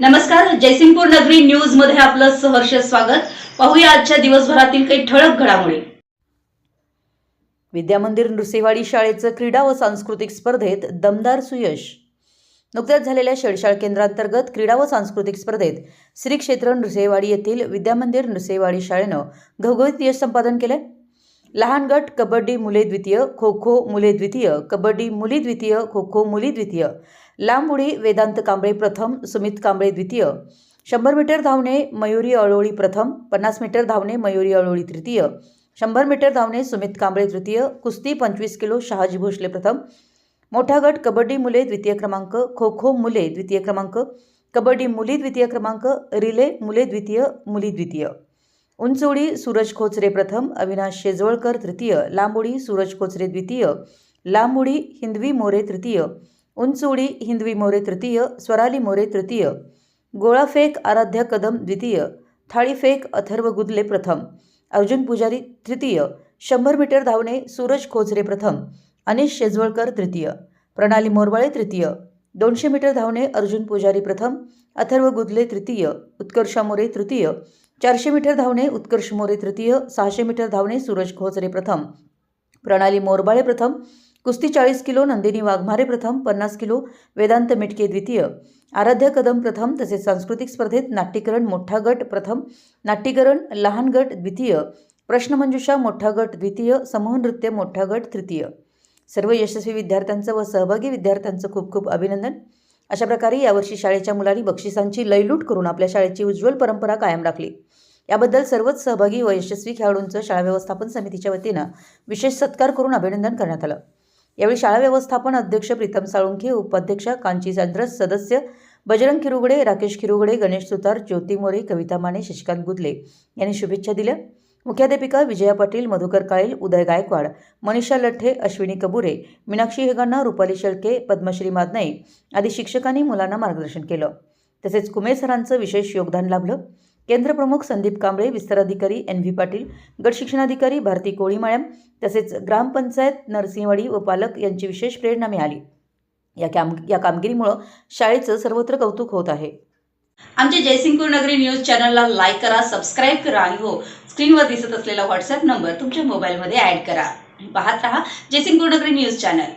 नमस्कार जयसिंगपूर नगरी न्यूजमध्ये आपलं सहर्ष स्वागत. पाहूया आजच्या दिवसभरातील काही ठळक घडामोडी. विद्यामंदिर नृसिंहवाडी शाळेचं क्रीडा व सांस्कृतिक स्पर्धेत दमदार सुयश. नुकत्याच झालेल्या शेडशाळ केंद्रांतर्गत क्रीडा व सांस्कृतिक स्पर्धेत श्री क्षेत्र नृसिंहवाडी येथील विद्यामंदिर नृसिंहवाडी शाळेनं घवघवीत यश संपादन केलं. लहान गट कबड्डी मुले द्वितीय खो खो मुले द्वितीय कबड्डी मुली द्वितीय खो खो मुली द्वितीय. लांब उडी वेदांत कांबळे प्रथम सुमित कांबळे द्वितीय. शंभर मीटर धावणे मयुरी अळोळी प्रथम पन्नास मीटर धावणे मयुरी अळोळी तृतीय. शंभर मीटर धावणे सुमित कांबळे तृतीय कुस्ती पंचवीस किलो शहाजी भोसले प्रथम. मोठा गट कबड्डी मुले द्वितीय क्रमांक खो खो मुले द्वितीय क्रमांक कबड्डी मुली द्वितीय क्रमांक रिले मुले द्वितीय मुली द्वितीय. उंच उडी सूरज खोचरे प्रथम अविनाश शेजवळकर तृतीय लांब उडी सूरज खोचरे द्वितीय लांब उडी हिंदवी मोरे तृतीय उंच उडी हिंदवी मोरे तृतीय स्वराली मोरे तृतीय गोळाफेक आराध्य कदम द्वितीय थाळीफेक अथर्व गुदले प्रथम अर्जुन पुजारी तृतीय शंभर मीटर धावणे सूरज खोचरे प्रथम अनिश शेजवळकर तृतीय प्रणाली मोरबाळे तृतीय दोनशे मीटर धावणे अर्जुन पुजारी प्रथम अथर्व गुदले तृतीय उत्कर्षा मोरे तृतीय चारशे मीटर धावणे उत्कर्ष मोरे तृतीय सहाशे मीटर धावणे सूरज खोचरे प्रथम. प्रणाली मोरबाळे प्रथम कुस्ती चाळीस किलो नंदिनी वाघमारे प्रथम पन्नास किलो वेदांत मिटके द्वितीय. आराध्य कदम प्रथम तसेच सांस्कृतिक स्पर्धेत नाट्यकरण मोठा गट प्रथम नाट्यकरण लहान गट द्वितीय. प्रश्नमंजुषा मोठा गट द्वितीय समूह नृत्य मोठा गट तृतीय. सर्व यशस्वी विद्यार्थ्यांचं व सहभागी विद्यार्थ्यांचं खूप खूप अभिनंदन. अशा प्रकारे यावर्षी शाळेच्या मुलांनी बक्षिसांची लयलूट करून आपल्या शाळेची उज्ज्वल परंपरा कायम राखली. याबद्दल सर्वच सहभागी व यशस्वी खेळाडूंचं शाळा व्यवस्थापन समितीच्या वतीनं विशेष सत्कार करून अभिनंदन करण्यात आलं. यावेळी शाळा व्यवस्थापन अध्यक्ष प्रीतम साळुंखे उपाध्यक्ष कांची चांद्रस सदस्य बजरंग किरुगडे राकेश खिरुगडे गणेश सुतार ज्योती मोरे कविता माने शशिकांत गुदले यांनी शुभेच्छा दिल्या. मुख्याध्यापिका विजया पाटील मधुकर काळेल उदय गायकवाड मनीषा लठ्ठे अश्विनी कबुरे मीनाक्षी हेगण्णा रुपाली शेळके पद्मश्री मादनाई आदी शिक्षकांनी मुलांना मार्गदर्शन केलं. तसेच कुमे सरांचं विशेष योगदान लाभलं. केंद्रप्रमुख संदीप कांबळे विस्ताराधिकारी एन व्ही पाटील गटशिक्षणाधिकारी भारती कोळी मॅडम तसेच ग्रामपंचायत नरसिंहवाडी व पालक यांची विशेष प्रेरणा मिळाली. या काम या कामगिरीमुळं शाळेचं सर्वत्र कौतुक होत आहे. आमच्या जयसिंगपूर नगरी न्यूज चॅनलला लाईक करा सबस्क्राईब करा आणि हो स्क्रीनवर दिसत असलेला व्हॉट्सअप नंबर तुमच्या मोबाईलमध्ये ऍड करा. पाहत रहा जयसिंगपूर नगरी न्यूज चॅनल.